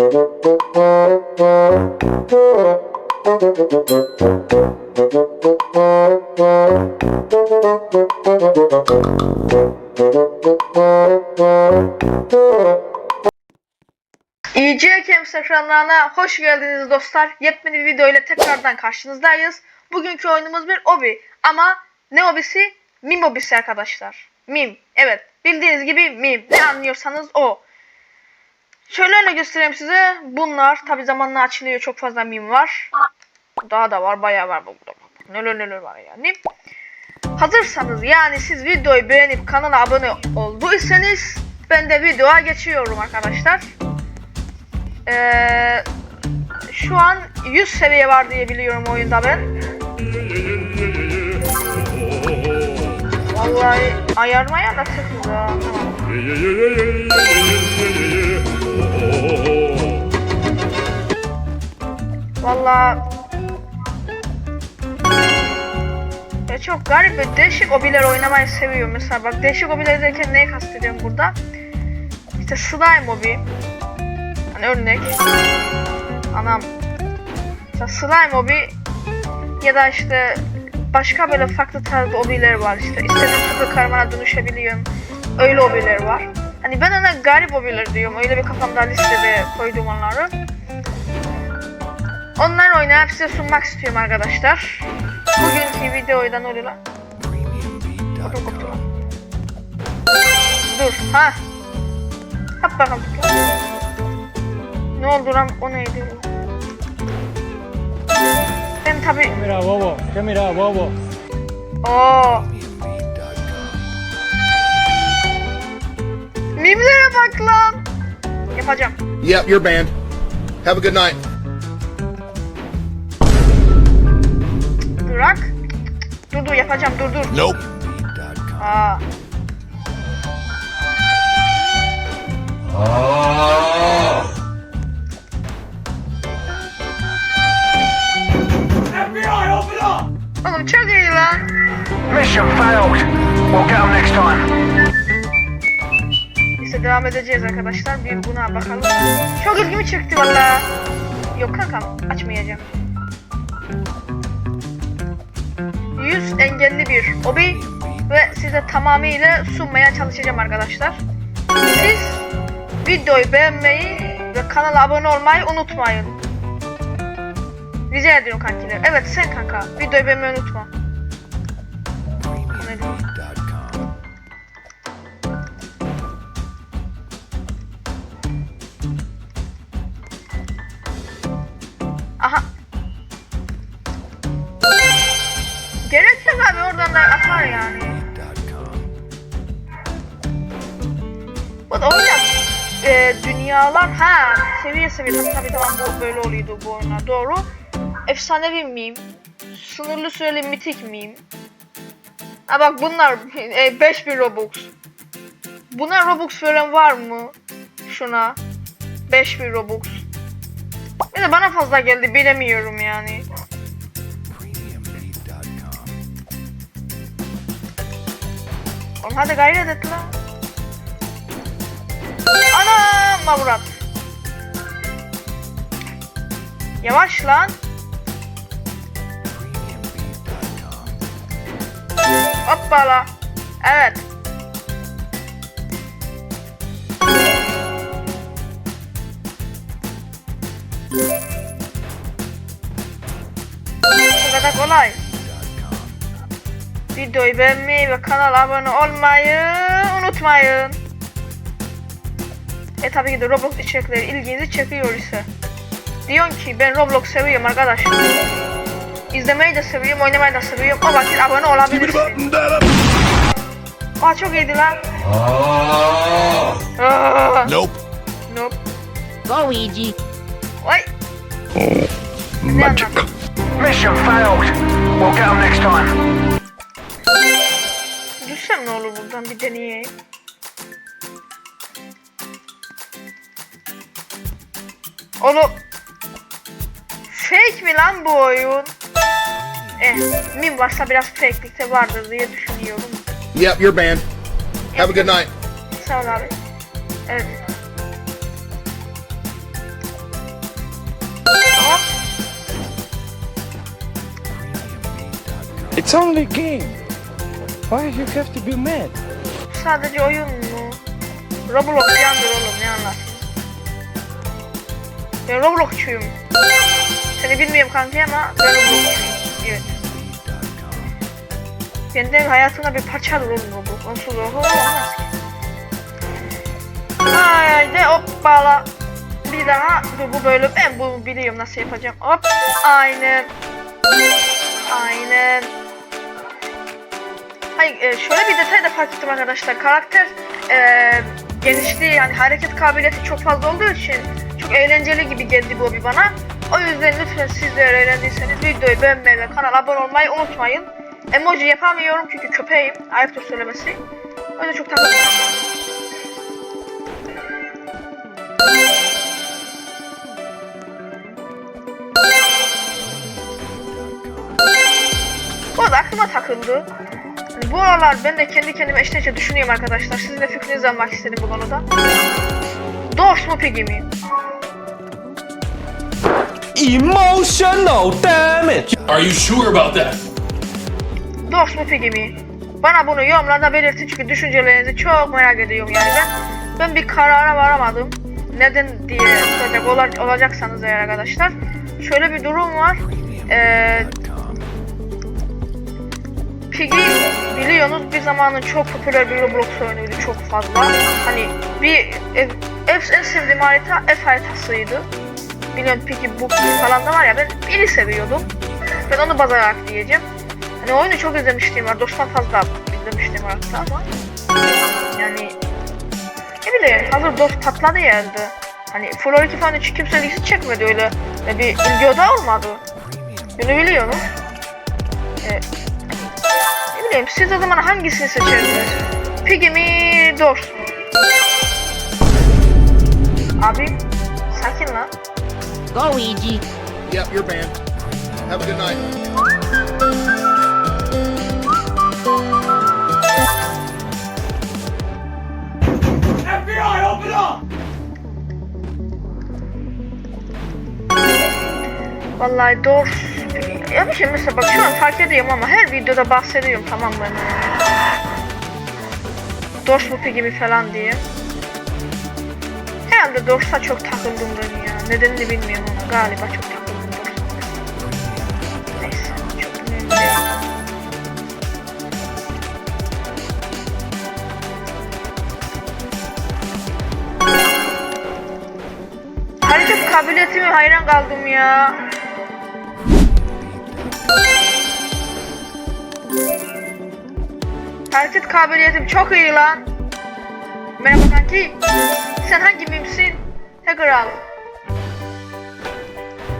İyice Games ekranlarına hoş geldiniz dostlar. Yepyeni bir video ile tekrardan karşınızdayız. Bugünkü oyunumuz bir obi ama ne obisi? Mim obisi arkadaşlar. Mim. Evet. Bildiğiniz gibi mim. Ne anlıyorsanız o. Şöyle öyle göstereyim size. Bunlar tabi zamanla açılıyor. Çok fazla mim var. Daha da var. Bayağı var burada. Neler neler var yani. Hazırsanız yani siz videoyu beğenip kanala abone olduysanız ben de videoya geçiyorum arkadaşlar. Ee, şu an 100 seviye var diye biliyorum oyunda ben. Vallahi ayarmaya da sıkız Vallahi ya çok garip ve değişik obiler oynamayı seviyorum. Mesela bak değişik obiler derken neyi kastediyorum burada? İşte slime obi. Hani örnek. Anam. Mesela slime obi ya da işte başka böyle farklı tarzda obiler var işte. İstediğin süper kahramana dönüşebiliyorsun. Öyle obiler var. Hani ben ona garip obiler diyorum. Öyle bir kafamda listede koydum onları. Onlar oynayıp size sunmak istiyorum arkadaşlar. Bugünkü videoyu ne oluyor lan? Dur, ha. Hop bakalım. Ne oldu lan? O neydi? Ben tabi... Mira, bobo. ¿Qué mira, bobo? Oo. Mimlere bak lan. Yapacağım. Yep, you're banned. Have a good night. Bırak. Dur dur yapacağım dur dur. Nope. Aa. FBI, open up! Oğlum çok iyi lan. Mission failed. We'll get 'em next time. Devam edeceğiz arkadaşlar. Bir buna bakalım. Çok ilgimi çekti valla. Yok kankam açmayacağım. 100 engelli bir obi ve size tamamıyla sunmaya çalışacağım arkadaşlar. Siz videoyu beğenmeyi ve kanala abone olmayı unutmayın. Rica ediyorum kankiler. Evet sen kanka videoyu beğenmeyi unutma. Da atar yani. Bu da oyunda e, dünyalar ha seviye seviye tabii tamam bu böyle oluyordu bu oyuna doğru. Efsanevi miyim? Sınırlı süreli mitik miyim? Ha bak bunlar e, 5000 Robux. Buna Robux veren var mı? Şuna 5000 Robux. Bir de bana fazla geldi bilemiyorum yani. Oğlum hadi gayret et lan. Ana Mavrat. Yavaş lan. Hoppala. Evet. Bu kadar kolay. Videoyu beğenmeyi ve kanala abone olmayı unutmayın. E tabii ki de Roblox içerikleri ilginizi çekiyor ise. Diyorsun ki ben Roblox seviyorum arkadaşlar. İzlemeyi de seviyorum, oynamayı da seviyorum. O vakit abone olabilirsin. Aa çok iyiydi lan. Aa, Nope. nope. Go, Luigi. Vay. Ne anlattın? Mission failed. We'll get 'em next time. Geçsem ne olur buradan bir deneyeyim. Oğlum Fake mi lan bu oyun? Eh, min varsa biraz fakelikte vardır diye düşünüyorum. Yep, you're banned. Have a good night. Sağ ol abi. Evet. It's only game. Why you have to be mad? Sadece oyun mu? Roblox yandır oğlum ne anlarsın? Ben Roblox'çuyum. Seni bilmiyorum kanka ama ben Roblox'çuyum. Evet. Benim de hayatımda bir parçadır oğlum Roblox. Onsuz o olmaz ki. Haydi hoppala. Bir daha dur bu böyle ben bu biliyorum nasıl yapacağım. Hop. Aynen. Hayır e, şöyle bir detay da fark ettim arkadaşlar. Karakter e, genişliği yani hareket kabiliyeti çok fazla olduğu için çok eğlenceli gibi geldi bu bir bana. O yüzden lütfen sizler eğlendiyseniz videoyu beğenmeyi ve kanala abone olmayı unutmayın. Emoji yapamıyorum çünkü köpeğim. Ayıptır söylemesi. O yüzden çok takıldım. Bu arada aklıma takıldı. Hani bu aralar ben de kendi kendime eşten içe düşünüyorum arkadaşlar. Sizin de fikrinizi almak istedim bu konuda. Doors mu Piggy mi? Emotional damage. Are you sure about that? Doors mu Piggy mi? Bana bunu yorumlarda belirtin çünkü düşüncelerinizi çok merak ediyorum yani ben. Ben bir karara varamadım. Neden diye soracak ola- olacaksanız eğer arkadaşlar. Şöyle bir durum var. Ee, Piggy biliyorsunuz bir zamanın çok popüler bir Roblox oyunuydu çok fazla. Hani bir e, en, sevdiğim harita F haritasıydı. Biliyorum Piggy Book falan da var ya ben biri seviyordum. Ben onu baz alarak diyeceğim. Hani oyunu çok izlemiştim var. Dosttan fazla izlemiştim hatta ama yani ne bileyim hazır dost patladı ya elde. Hani Floor 2 falan hiç kimse ilgisi çekmedi öyle. Bir ilgi odağı olmadı. Bunu biliyorum. Ee, bileyim siz o zaman hangisini seçerdiniz? Piggy mi Doors mu? Abi sakin lan. Go, Luigi. Yep, you're banned. Have a good night. FBI, open up! Vallahi Doors ya bir şey mesela bak şu an fark ediyorum ama her videoda bahsediyorum tamam mı? Doors mu gibi falan diye. Herhalde Doors'a çok takıldım ben ya. Nedenini bilmiyorum ama galiba çok takıldım Doors'a. Neyse çok önemli değil. Hareket kabiliyetime hayran kaldım ya. Hareket kabiliyetim çok iyi lan. Merhaba kanki. Sen hangi mimsin? He kral.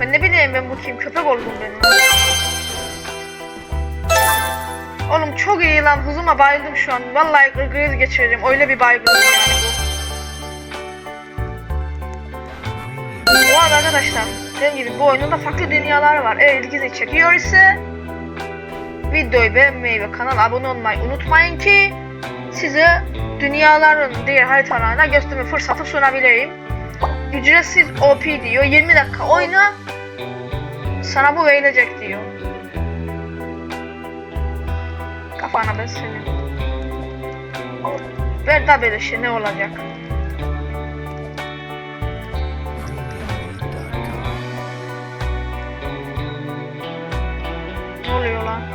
Ben ne bileyim ben bu kim? Köpek oldum ben. Oğlum çok iyi lan. Hızıma bayıldım şu an. Vallahi kriz geçireceğim. Öyle bir baygınım yani bu. Bu arada arkadaşlar dediğim gibi bu oyunun da farklı dünyaları var. Eğer ilginizi çekiyor ise videoyu beğenmeyi ve kanala abone olmayı unutmayın ki size dünyaların diğer haritalarına gösterme fırsatı sunabileyim. Ücretsiz OP diyor. 20 dakika oyna sana bu verilecek diyor. Kafana ben senin. Ver da böyle şey ne olacak? Ne oluyor lan?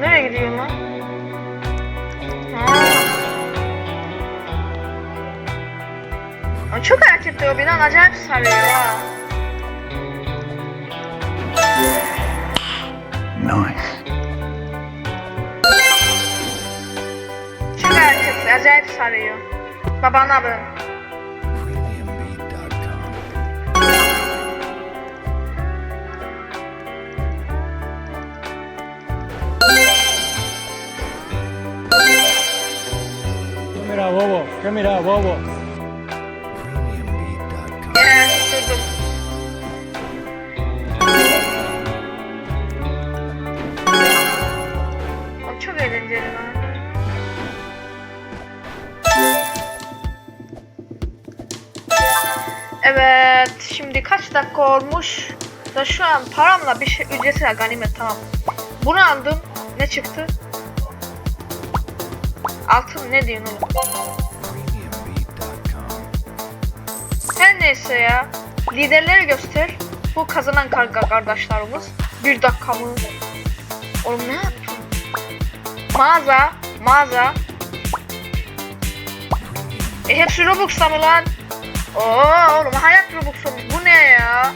Nereye gidiyor lan? Aa, Çok hareketli o binan acayip sarıyor ha. Nice. Çok hareketli acayip sarıyor. Babana ben. ¿Qué mira, bobo? Çok eğlenceli lan. Evet, şimdi kaç dakika olmuş? Da şu an paramla bir şey ücretsiz al, ganimet tamam. Bunu aldım. Ne çıktı? Altın ne diyorsun oğlum? Neyse ya. Liderleri göster. Bu kazanan karga kardeşlerimiz. Bir dakika mı? Oğlum ne yaptın? Mağaza. Mağaza. E hepsi Robux'ta mı lan? Oo oğlum hayat Robux olmuş. Bu ne ya?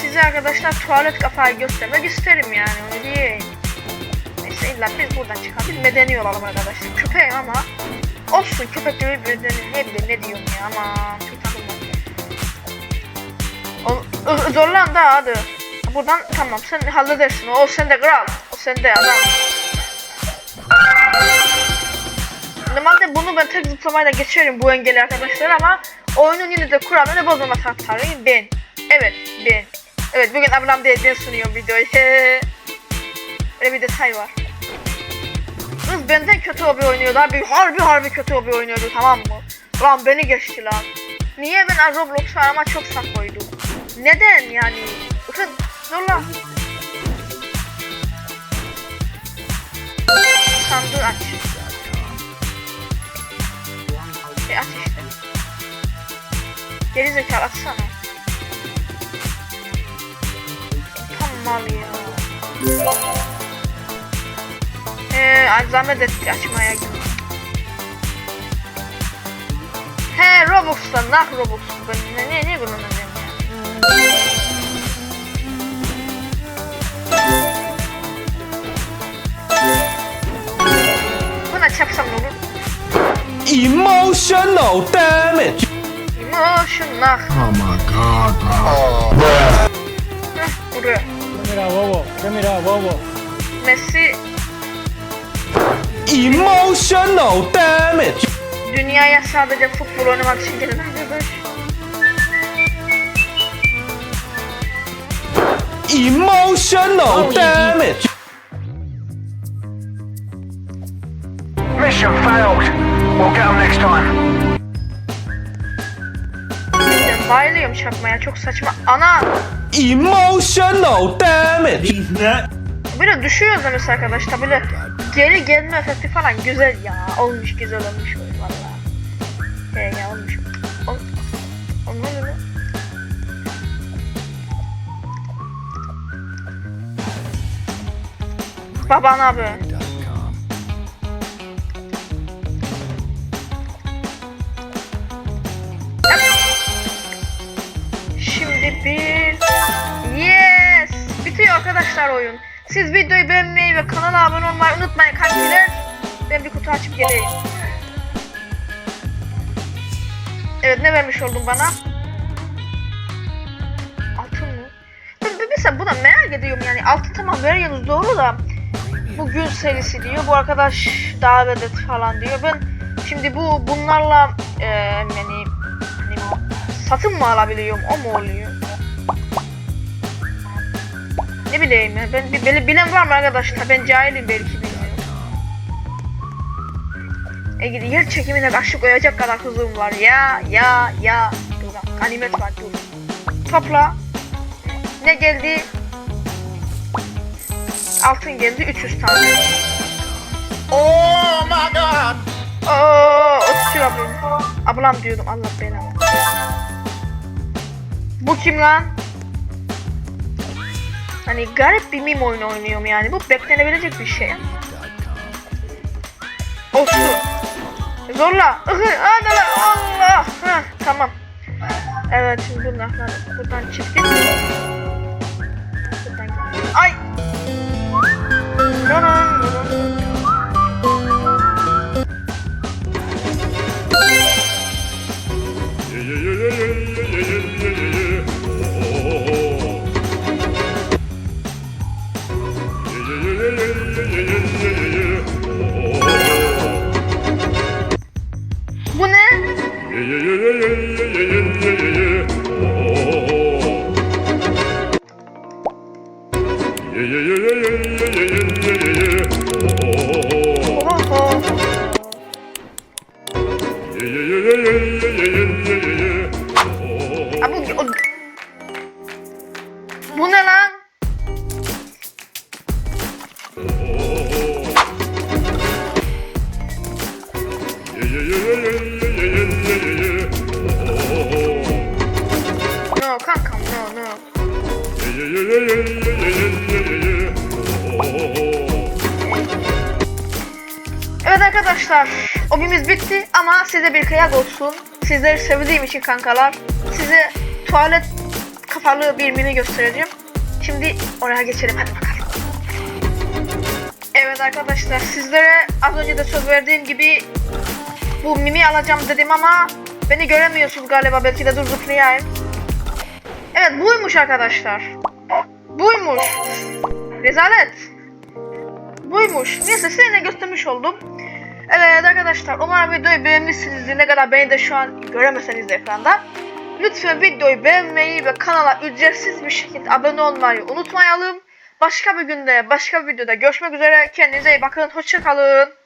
Size arkadaşlar tuvalet kafayı göstermek isterim yani. Öyle değil. Neyse illa biz buradan çıkalım. Medeni olalım arkadaşlar. Köpeğim ama olsun köpek gibi medeni. Ne bileyim ne diyorum ya ama çok takılma. O- ı- Zorlan da hadi. Buradan tamam sen halledersin. O sende kral. O sende adam. Normalde bunu ben tek zıplamayla geçerim bu engeli arkadaşlar ama oyunun yine de kurallarını bozmama taraftarıyım ben. Evet ben. Evet bugün ablam değil ben sunuyorum videoyu. Öyle bir detay var. Benden kötü hobi oynuyordu abi. Harbi harbi kötü hobi oynuyordu tamam mı? Lan beni geçti lan. Niye ben Roblox arama çok sak koydum? Neden yani? Kız zorla. Sandığı aç. E aç işte. Geri zekalı açsana. Tam mal ya. Ay zahmet etti açmaya gibi. He Robux'tan nak Robux. Ben ne ne ne kullanacağım ya. Buna çapsam ne olur? Emotional damage. Emotion nak. Oh my god, bro. Heh, buraya. Bobo. ¿Qué mira, bobo? Messi Emotional damage. dünyaya sadece futbol oynamak için gelen arkadaş. Emotional damage. Mission failed. We'll get them next time. Ben bayılıyorum çarpmaya çok saçma. Ana Emotional damage. Böyle düşüyoruz da mesela arkadaşlar böyle geri gelme efekti falan güzel ya. Olmuş güzel olmuş oyun valla. He ya olmuş. Baban abi. Şimdi bir... Yes! Bitiyor arkadaşlar oyun. Siz videoyu beğenmeyi ve kanala abone olmayı unutmayın kankiler. Ben bir kutu açıp geleyim. Evet ne vermiş oldun bana? Altın mı? Ben, mesela buna merak ediyorum yani altın tamam veriyorsunuz doğru da bu gün serisi diyor bu arkadaş davet et falan diyor ben şimdi bu bunlarla e, yani hani satın mı alabiliyorum o mu oluyor? Ne bileyim ya ben bir bile- bilen var mı arkadaşlar ben cahilim belki bilmiyorum. E yer çekimine karşı koyacak kadar hızım var ya ya ya dur lan ganimet var dur. Topla. Ne geldi? Altın geldi 300 tane. Oh my god. Oo, ötüyor ablam. Ablam diyordum Allah belanı. Bu kim lan? Hani garip bir mim oyunu oynuyorum yani. Bu beklenebilecek bir şey. Olsun. Zorla. Lan, Allah. Heh, tamam. Evet şimdi bundan buradan çık git. Buradan. Ay. Arkadaşlar, obimiz bitti ama size bir kıyak olsun. Sizleri sevdiğim için kankalar, size tuvalet kafalı bir mimi göstereceğim. Şimdi oraya geçelim hadi bakalım. Evet arkadaşlar, sizlere az önce de söz verdiğim gibi bu mimi alacağım dedim ama beni göremiyorsunuz galiba belki de dur zıplayayım. Evet buymuş arkadaşlar. Buymuş. Rezalet. Buymuş. Neyse size göstermiş oldum. Evet arkadaşlar umarım videoyu beğenmişsinizdir. Ne kadar beni de şu an göremeseniz de ekranda. Lütfen videoyu beğenmeyi ve kanala ücretsiz bir şekilde abone olmayı unutmayalım. Başka bir günde, başka bir videoda görüşmek üzere. Kendinize iyi bakın. Hoşçakalın.